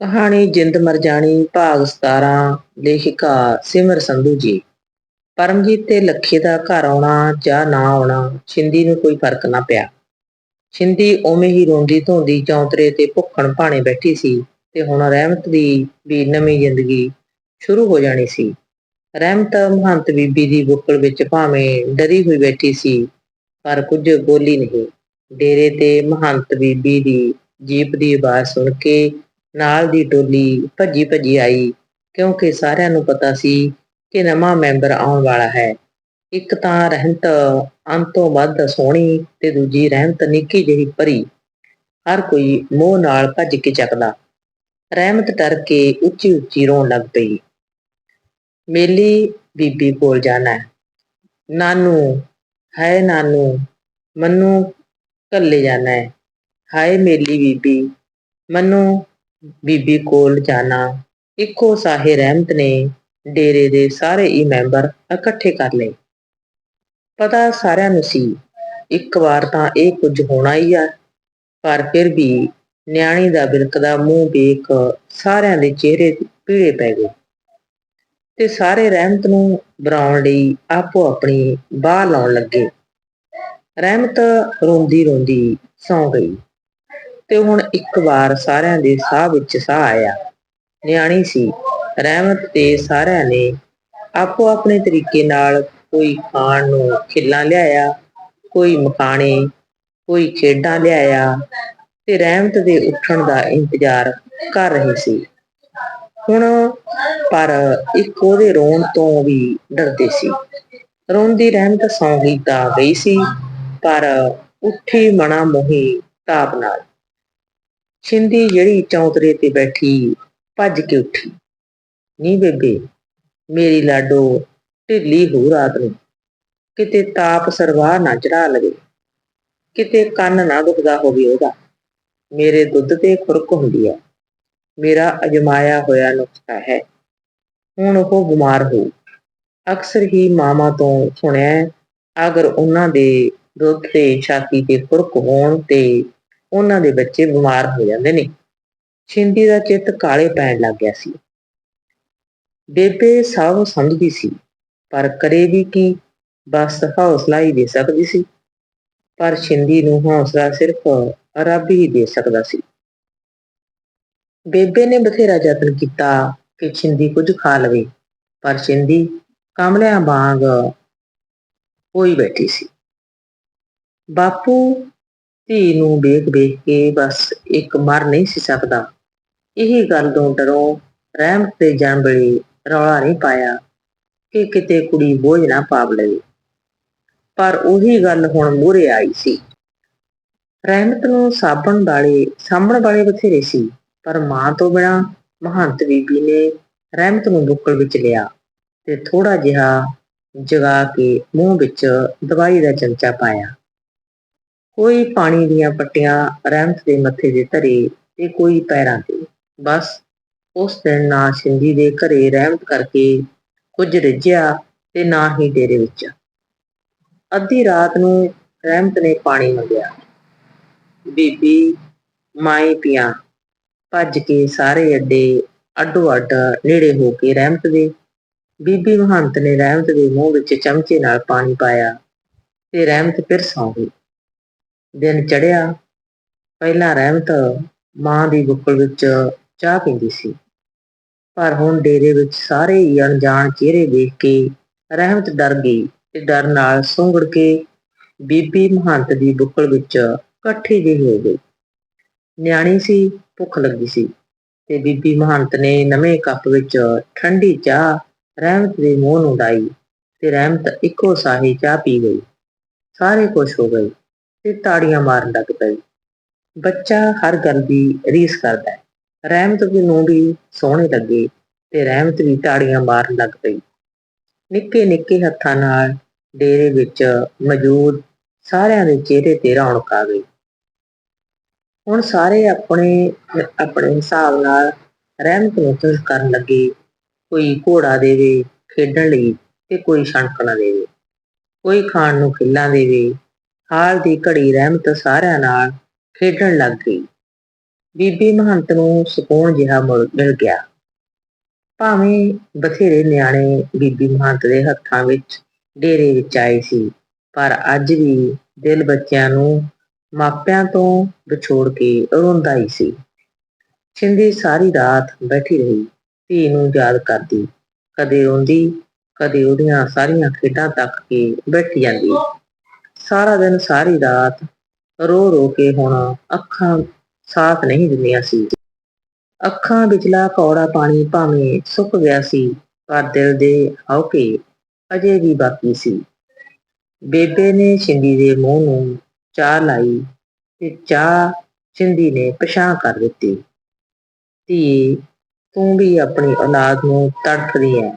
ਕਹਾਣੀ ਜਿੰਦ ਮਰ ਜਾਣੀ, ਭਾਗ 17 ਲੇਖਿਕਾ ਸਿਮਰ ਸੰਧੂ ਜੀ। ਪਰਮਜੀਤ ਤੇ ਲੱਖੇ ਦਾ ਘਰ ਆਉਣਾ ਜਾਂ ਨਾ ਆਉਣਾ, ਛਿੰਦੀ ਨੂੰ ਕੋਈ ਫ਼ਰਕ ਨਾ ਪਿਆ। ਛਿੰਦੀ ਉਵੇਂ ਹੀ ਰੋਂਦੀ ਧੋਂਦੀ ਚੌਂਤਰੇ ਤੇ ਭੁੱਖਣ ਭਾਣੇ ਬੈਠੀ ਸੀ ਤੇ ਹੁਣ ਰਹਿਮਤ ਦੀ ਵੀ ਨਵੀਂ ਜ਼ਿੰਦਗੀ ਸ਼ੁਰੂ ਹੋ ਜਾਣੀ ਸੀ। ਰਹਿਮਤ ਮਹੰਤ ਬੀਬੀ ਦੀ ਬੁੱਕਲ ਵਿੱਚ ਭਾਵੇਂ ਡਰੀ ਹੋਈ ਬੈਠੀ ਸੀ, ਪਰ ਕੁਝ ਬੋਲੀ ਨਹੀਂ। ਡੇਰੇ ਤੇ ਮਹੰਤ ਬੀਬੀ ਦੀ ਜੀਪ ਦੀ ਆਵਾਜ਼ ਸੁਣ ਕੇ ਨਾਲ ਦੀ ਟੋਲੀ ਭੱਜੀ ਭੱਜੀ ਆਈ, ਕਿਉਂਕਿ ਸਾਰਿਆਂ ਨੂੰ ਪਤਾ ਸੀ ਕਿ ਨਵਾਂ ਮੈਂਬਰ ਆਉਣ ਵਾਲਾ ਹੈ। ਇੱਕ ਤਾਂ ਰਹਿਮਤ ਅੰਤੋਂ ਵੱਧ ਸੋਹਣੀ ਤੇ ਦੂਜੀ ਰਹਿਮਤ ਨਿੱਕੀ ਜਿਹੀ ਪਰੀ। ਹਰ ਕੋਈ ਮੋਹ ਨਾਲ ਭੱਜ ਕੇ ਚੱਕਦਾ। ਰਹਿਮਤ ਡਰ ਕੇ ਉੱਚੀ ਉੱਚੀ ਰੋਣ ਲੱਗ ਪਈ। ਮੇਲੀ ਬੀਬੀ ਕੋਲ ਜਾਣਾ ਨਾਨੂ ਹੈ ਨਾਨੂ, ਮੈਨੂੰ ਕੱਲੇ ਜਾਣਾ ਹੈ। ਹਾਏ ਮੇਲੀ ਬੀਬੀ, ਮੈਨੂੰ ਬੀਬੀ ਕੋਲ ਜਾਣਾ। ਇੱਕੋ ਸਾਹੇ ਰਹਿਮਤ ਨੇ ਡੇਰੇ ਦੇ ਸਾਰੇ ਹੀ ਮੈਂਬਰ ਇਕੱਠੇ ਕਰ ਲਏ। ਪਤਾ ਸਾਰਿਆਂ ਨੂੰ ਸੀ, ਇੱਕ ਵਾਰ ਤਾਂ ਇਹ ਕੁਝ ਹੋਣਾ ਹੀ ਆ। ਪਰ ਫਿਰ ਵੀ ਨਿਆਣੀ ਦਾ ਬਿਲਕਦਾ ਮੂੰਹ ਵੇਖ ਸਾਰਿਆਂ ਦੇ ਚਿਹਰੇ ਪੀੜੇ ਪੈ ਗਏ। ਤੇ ਸਾਰੇ ਰਹਿਮਤ ਨੂੰ ਬਰਾਉਣ ਲਈ ਆਪੋ ਆਪਣੀ ਬਾਹ ਲਾਉਣ ਲੱਗੇ। ਰਹਿਮਤ ਰੋਂਦੀ ਰੋਂਦੀ ਸੌਂ ਗਈ। ਤੇ ਹੁਣ ਇੱਕ ਵਾਰ ਸਾਰਿਆਂ ਦੇ ਸਾਹ ਵਿੱਚ ਸਾਹ ਆਇਆ। ਨਿਆਣੀ ਸੀ। ਰਹਿਮਤ ਤੇ ਸਾਰਿਆਂ ਨੇ ਆਪੋ ਆਪਣੇ ਤਰੀਕੇ ਨਾਲ ਕੋਈ ਖਾਣ ਨੂੰ ਖਿੱਲਾਂ ਲਿਆਇਆ, ਕੋਈ ਮਕਾਣੇ ਕੋਈ ਖੇਡਾਂ ਲਿਆਇਆ ਤੇ ਰਹਿਮਤ ਦੇ ਉੱਠਣ ਦਾ ਇੰਤਜ਼ਾਰ ਕਰ ਰਹੇ ਸੀ। ਹੁਣ ਪਰ ਇੱਕ ਉਹਦੇ ਰੋਣ ਤੋਂ ਵੀ ਡਰਦੇ ਸੀ। ਰੋਂਦੀ ਰਹਿਮਤ ਸੌਂ ਗਈ ਤਾਂ ਗਈ ਸੀ, ਪਰ ਉੱਠੀ ਮਣਾ ਮੋਹੀ ਤਾਪ ਨਾਲ। ਛਿੰਦੀ ਜਿਹੜੀ ਚੌਂਤਰੇ ਤੇ ਬੈਠੀ ਭੱਜ ਕੇ ਉੱਠੀ। ਨੀ ਬੇਬੇ, ਮੇਰੀ ਲਾਡੋ, ਢਿੱਲੀ ਹੋ ਰਾਤ ਨੂੰ। ਕਿਤੇ ਤਾਪ ਸਰਵਾਹ ਨਾ ਚੜਾ ਲਵੇ। ਕਿਤੇ ਕੰਨ ਨਾ ਦੁਖਦਾ ਹੋਵੇ ਉਹਦਾ। ਮੇਰੇ ਦੁੱਧ ਤੇ ਖੁਰਕ ਹੁੰਦੀ ਹੈ ਮੇਰਾ ਅਜਮਾਇਆ ਹੋਇਆ ਨੁਸਖਾ ਹੈ। ਹੁਣ ਉਹ ਬਿਮਾਰ ਹੋ। ਅਕਸਰ ਹੀ ਮਾਮਾ ਤੋਂ ਸੁਣਿਆ, ਅਗਰ ਉਹਨਾਂ ਦੇ ਦੁੱਧ ਤੇ ਛਾਤੀ ਤੇ ਖੁਰਕ ਹੋਣ ਤੇ ਉਹਨਾਂ ਦੇ ਬੱਚੇ ਬਿਮਾਰ ਹੋ ਜਾਂਦੇ ਨੇ। ਛਿੰਦੀ ਦਾ ਚਿੱਤ ਕਾਲੇ ਪੈਣ ਲੱਗ ਗਿਆ ਸੀ। ਬੇਬੇ ਸਭ ਸਮਝਦੀ ਸੀ, ਪਰ ਕਰੇ ਵੀ ਕੀ? ਬਸ ਹੌਸਲਾ ਹੀ ਦੇ ਸਕਦੀ ਸੀ। ਪਰ ਛਿੰਦੀ ਨੂੰ ਹੌਸਲਾ ਸਿਰਫ ਰੱਬ ਹੀ ਦੇ ਸਕਦਾ ਸੀ। ਬੇਬੇ ਨੇ ਬਥੇਰਾ ਯਤਨ ਕੀਤਾ ਕਿ ਛਿੰਦੀ ਕੁਝ ਖਾ ਲਵੇ, ਪਰ ਛਿੰਦੀ ਕਮਲਿਆਂ ਵਾਂਗ ਹੋਈ ਬੈਠੀ ਸੀ। ਬਾਪੂ ਧੀ ਨੂੰ ਵੇਖ ਵੇਖ ਕੇ ਬਸ ਇੱਕ ਮਰ ਨਹੀਂ ਸੀ ਸਕਦਾ। ਇਹ ਗੱਲ ਤੋਂ ਡਰੋਂ ਰਹਿਮਤ ਦੇ ਜਨਮ ਵੇਲੇ ਰੌਲਾ ਨਹੀਂ ਪਾਇਆ ਕਿ ਕਿਤੇ ਕੁੜੀ ਬੋਝ ਨਾ ਪਾਵ ਲਵੇ। ਪਰ ਉਹੀ ਗੱਲ ਹੁਣ ਮੂਹਰੇ ਆਈ ਸੀ। ਰਹਿਮਤ ਨੂੰ ਸਾਬਣ ਵਾਲੇ, ਸਾਂਭਣ ਵਾਲੇ ਬਥੇਰੇ ਸੀ, ਪਰ ਮਾਂ ਤੋਂ ਬਿਨਾ ਮਹੰਤ ਬੀਬੀ ਨੇ ਰਹਿਮਤ ਨੂੰ ਬੁੱਕਲ ਵਿੱਚ ਲਿਆ ਤੇ ਥੋੜਾ ਜਿਹਾ ਜਗਾ ਕੇ ਮੂੰਹ ਵਿੱਚ ਦਵਾਈ ਦਾ ਚਮਚਾ ਪਾਇਆ। ਕੋਈ ਪਾਣੀ ਦੀਆਂ ਪੱਟੀਆਂ ਰਹਿਮਤ ਦੇ ਮੱਥੇ ਦੇ ਧਰੇ ਤੇ ਕੋਈ ਪੈਰਾਂ ਤੇ। ਬਸ ਉਸ ਦਿਨ ਨਾ ਸਿੰਧੀ ਦੇ ਘਰੇ ਰਹਿਮਤ ਕਰਕੇ ਕੁਝ ਰਿੱਝਿਆ ਤੇ ਨਾ ਹੀ ਡੇਰੇ ਵਿੱਚ। ਅੱਧੀ ਰਾਤ ਨੂੰ ਰਹਿਮਤ ਨੇ ਪਾਣੀ ਮੰਗਿਆ। ਬੀਬੀ, ਮਾਈ ਪੀਆਂ ਭੱਜ ਕੇ ਸਾਰੇ ਅੱਡੇ ਅੱਡੋ ਅੱਡ ਨੇੜੇ ਹੋ ਕੇ ਰਹਿਮਤ ਦੇ। ਬੀਬੀ ਮਹੰਤ ਨੇ ਰਹਿਮਤ ਦੇ ਮੂੰਹ ਵਿੱਚ ਚਮਚੇ ਨਾਲ ਪਾਣੀ ਪਾਇਆ ਤੇ ਰਹਿਮਤ ਫਿਰ ਸੌਂ ਗਈ। ਦਿਨ ਚੜਿਆ ਪਹਿਲਾਂ ਰਹਿਮਤ ਮਾਂ ਦੀ ਬੁੱਕਲ ਵਿੱਚ ਚਾਹ ਪੀਂਦੀ ਸੀ। ਪਰ ਹੁਣ ਡੇਰੇ ਵਿੱਚ ਸਾਰੇ ਹੀ ਅਣਜਾਣ ਚਿਹਰੇ ਦੇਖ ਕੇ ਰਹਿਮਤ ਡਰ ਗਈ ਤੇ ਡਰ ਨਾਲ ਸੁੰਗੜ ਕੇ ਬੀਬੀ ਮਹੰਤ ਦੀ ਬੁੱਕਲ ਵਿੱਚ ਇਕੱਠੀ ਜਿਹੀ ਹੋ ਗਈ। ਨਿਆਣੀ ਸੀ, ਭੁੱਖ ਲੱਗੀ ਸੀ ਤੇ ਬੀਬੀ ਮਹੰਤ ਨੇ ਨਵੇਂ ਕੱਪ ਵਿੱਚ ਠੰਡੀ ਚਾਹ ਰਹਿਮਤ ਦੇ ਮੂੰਹ ਨੂੰ ਡਾਈ ਤੇ ਰਹਿਮਤ ਇੱਕੋ ਸਾਹੀ ਚਾਹ ਪੀ ਗਈ। ਸਾਰੇ ਖੁਸ਼ ਹੋ ਗਏ। ਤੇ ਤਾੜੀਆਂ ਮਾਰਨ ਲੱਗ ਪਈ ਬੱਚਾ ਹਰ ਗੱਲ ਦੀ ਰੀਸ ਕਰਦਾ ਹੈ। ਰਹਿਮਤ ਨੂੰ ਵੀ ਸੋਹਣੇ ਲੱਗੇ ਤੇ ਰਹਿਮਤ ਵੀ ਤਾੜੀਆਂ ਮਾਰਨ ਲੱਗ ਪਈ। ਨਿੱਕੇ ਨਿੱਕੇ ਹੱਥਾਂ ਨਾਲ ਡੇਰੇ ਵਿੱਚ ਮੌਜੂਦ ਸਾਰਿਆਂ ਦੇ ਚਿਹਰੇ ਤੇ ਰੌਣਕ ਆ ਗਈ। ਹੁਣ ਸਾਰੇ ਆਪਣੇ ਆਪਣੇ ਹਿਸਾਬ ਨਾਲ ਰਹਿਮਤ ਨੂੰ ਖੁਸ਼ ਕਰਨ ਲੱਗੇ। ਕੋਈ ਘੋੜਾ ਦੇਵੇ ਖੇਡਣ ਲਈ ਤੇ ਕੋਈ ਛਣਕਣਾ ਦੇਵੇ। ਕੋਈ ਖਾਣ ਨੂੰ ਖਿੱਲਾਂ ਦੇਵੇ ਹਾਲ ਦੀ ਘੜੀ ਰਹਿਮਤ ਸਾਰਿਆਂ ਨਾਲ ਖੇਡਣ ਲੱਗ ਗਈ। ਬੀਬੀ ਮਹੰਤ ਨੂੰ ਸਕੂਨ ਜਿਹਾ ਮਿਲ ਗਿਆ। ਭਾਵੇਂ ਬਥੇਰੇ ਨਿਆਣੇ ਬੀਬੀ ਮਹੰਤ ਦੇ ਹੱਥਾਂ ਵਿੱਚ ਡੇਰੇ ਵਿੱਚ ਆਏ ਸੀ, ਪਰ ਅੱਜ ਵੀ ਦਿਲ ਬੱਚਿਆਂ ਨੂੰ ਮਾਪਿਆਂ ਤੋਂ ਵਿਛੋੜ ਕੇ ਰੋਂਦਾ ਹੀ ਸੀ। ਛਿੰਦੀ ਸਾਰੀ ਰਾਤ ਬੈਠੀ ਰਹੀ, ਧੀ ਨੂੰ ਯਾਦ ਕਰਦੀ। ਕਦੇ ਰੋਂਦੀ, ਕਦੇ ਉਹਦੀਆਂ ਸਾਰੀਆਂ ਖੇਡਾਂ ਤੱਕ ਕੇ ਬੈਠ ਜਾਂਦੀ। ਸਾਰਾ ਦਿਨ ਸਾਰੀ ਰਾਤ ਰੋ ਰੋ ਕੇ ਹੁਣ, ਅੱਖਾਂ ਸਾਥ ਨਹੀਂ ਦਿੰਦੀਆਂ ਸੀ। ਅੱਖਾਂ ਵਿਚਲਾ ਕੌੜਾ ਪਾਣੀ ਭਾਵੇਂ ਸੁੱਕ ਗਿਆ ਸੀ, ਪਰ ਦਿਲ ਦੇ ਹੌਕੇ ਅਜੇ ਵੀ ਬਾਕੀ ਸੀ। ਬੇਬੇ ਨੇ ਛਿੰਦੀ ਦੇ ਮੂੰਹ ਨੂੰ ਚਾਹ ਲਾਈ ਤੇ ਚਾਹ ਛਿੰਦੀ ਨੇ ਪਛਾਣ ਕਰ ਦਿੱਤੀ। ਧੀ, ਤੂੰ ਵੀ ਆਪਣੀ ਔਲਾਦ ਨੂੰ ਤੜਫਦੀ ਹੈ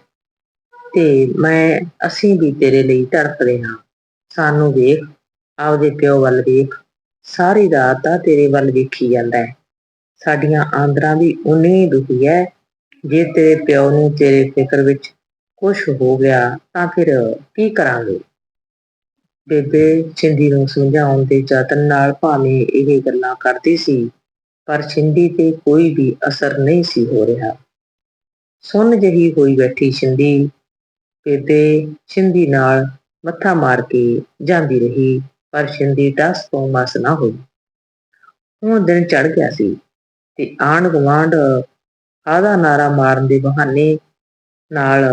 ਤੇ ਮੈਂ, ਅਸੀਂ ਵੀ ਤੇਰੇ ਲਈ ਤੜਫਦੇ ਹਾਂ ਸਾਨੂੰ ਵੇਖ, ਆਪਦੇ ਪਿਓ ਵੱਲ ਵੇਖ, ਸਾਰੀ ਰਾਤ ਤਾਂ ਤੇਰੇ ਵੱਲ ਵੇਖੀ ਜਾਂਦਾ ਹੈ। ਸਾਡੀਆਂ ਆਂਦਰਾਂ ਵੀ ਉਨੀ ਦੁਖੀ ਹੈ ਜੇ ਤੇਰੇ ਪਿਓ ਨੂੰ ਤੇਰੇ ਫਿਕਰ ਵਿੱਚ ਕੁਝ ਹੋ ਗਿਆ ਤਾਂ ਫਿਰ ਕੀ ਕਰਾਂਗੇ? ਬੇਬੇ ਛਿੰਦੀ ਨੂੰ ਸਮਝਾਉਣ ਦੇ ਯਤਨ ਨਾਲ ਭਾਵੇਂ ਇਹ ਗੱਲਾਂ ਕਰਦੀ ਸੀ, ਪਰ ਛਿੰਦੀ ਤੇ ਕੋਈ ਵੀ ਅਸਰ ਨਹੀਂ ਸੀ ਹੋ ਰਿਹਾ। ਸੁੰਨ ਜਹੀ ਹੋਈ ਬੈਠੀ ਛਿੰਦੀ, ਬੇਬੇ ਛਿੰਦੀ ਨਾਲ ਮੱਥਾ ਮਾਰ ਕੇ ਜਾਂਦੀ ਰਹੀ, ਪਰ ਛਿੰਦੀ ਟਸ ਤੋਂ ਮਸ ਨਾ ਹੋਈ। ਹੁਣ ਦਿਨ ਚੜ ਗਿਆ ਸੀ ਤੇ ਆਂਢ ਗੁਆਂਢ ਆਦਾ ਨਾਰਾ ਮਾਰਨ ਦੇ ਬਹਾਨੇ ਨਾਲ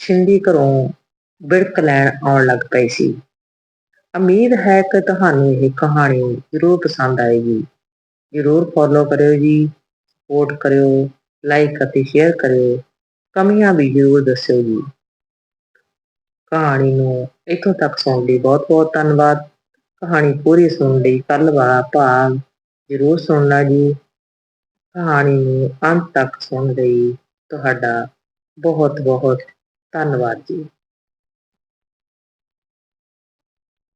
ਛਿੰਦੀ ਘਰੋਂ ਬਿੜਕ ਲੈਣ ਆਉਣ ਲੱਗ ਪਈ ਸੀ। ਉਮੀਦ ਹੈ ਕਿ ਤੁਹਾਨੂੰ ਇਹ ਕਹਾਣੀ ਜ਼ਰੂਰ ਪਸੰਦ ਆਏਗੀ। ਜ਼ਰੂਰ ਫੋਲੋ ਕਰਿਓ ਜੀ ਸਪੋਰਟ ਕਰਿਓ ਲਾਈਕ ਅਤੇ ਸ਼ੇਅਰ ਕਰਿਓ, ਕਮੀਆਂ ਵੀ ਜ਼ਰੂਰ ਦੱਸਿਓ ਜੀ। ਕਹਾਣੀ ਨੂੰ ਇੱਥੋਂ ਤੱਕ ਸੁਣਨ ਲਈ ਬਹੁਤ ਬਹੁਤ ਧੰਨਵਾਦ। ਕਹਾਣੀ ਪੂਰੀ ਸੁਣਨ ਲਈ ਕੱਲ ਵਾਲਾ ਭਾਗ ਜ਼ਰੂਰ ਸੁਣਨਾ ਜੀ। ਕਹਾਣੀ ਨੂੰ ਅੰਤ ਤੱਕ ਸੁਣਨ ਲਈ ਤੁਹਾਡਾ ਬਹੁਤ ਬਹੁਤ ਧੰਨਵਾਦ ਜੀ।